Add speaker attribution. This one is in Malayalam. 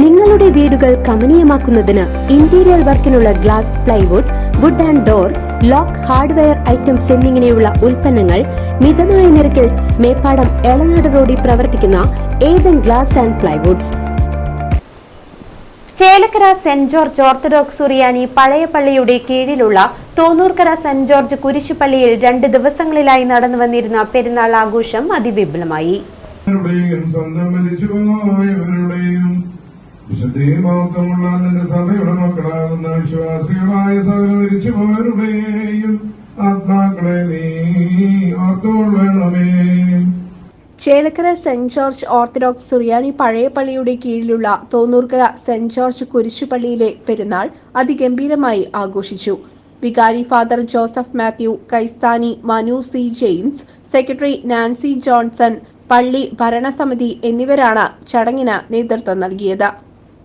Speaker 1: നിങ്ങളുടെ വീടുകൾ കമനീയമാക്കുന്നതിന് interior വർക്കിനുള്ള glass plywood wood and door lock hardware items എന്നിങ്ങനെയുള്ള ഉൽപ്പന്നങ്ങൾ മിതമായ നിരക്കിൽ മേപ്പാടം എളനാട് റോഡിൽ പ്രവർത്തിക്കുന്ന Ethan glass and plywoods
Speaker 2: Chelakkara saint George Orthodox സുറിയാനി പഴയ പള്ളിയുടെ കീഴിലുള്ള തോന്നൂർക്കര സെന്റ് ജോർജ് കുരിശുപള്ളിയിൽ രണ്ട് ദിവസങ്ങളിലായി നടന്നു വന്നിരുന്ന പെരുന്നാൾ ആഘോഷം അതിവിപുലമായി.
Speaker 3: വിശുദ്ധീമാത്രമുള്ള നിന്റെ സഭയുടെ മക്കളാകുന്ന വിശ്വാസികളായ സകല മരിച്ചുപോയവരുടെയും ആത്മാക്കളെ നീ ഓർത്തുകൊള്ളണമേ.
Speaker 4: ചേലക്കര സെന്റ് ജോർജ് ഓർത്തഡോക്സ് സുറിയാനി പഴയ പള്ളിയുടെ കീഴിലുള്ള തോന്നൂർക്കര സെന്റ് ജോർജ് കുരിശുപള്ളിയിലെ പെരുന്നാൾ അതിഗംഭീരമായി ആഘോഷിച്ചു. വികാരി father Joseph Mathew കൈസ്താനി Manu C James secretary Nancy Johnson പള്ളി ഭരണസമിതി എന്നിവരാണ് ചടങ്ങിന് നേതൃത്വം നൽകിയത്.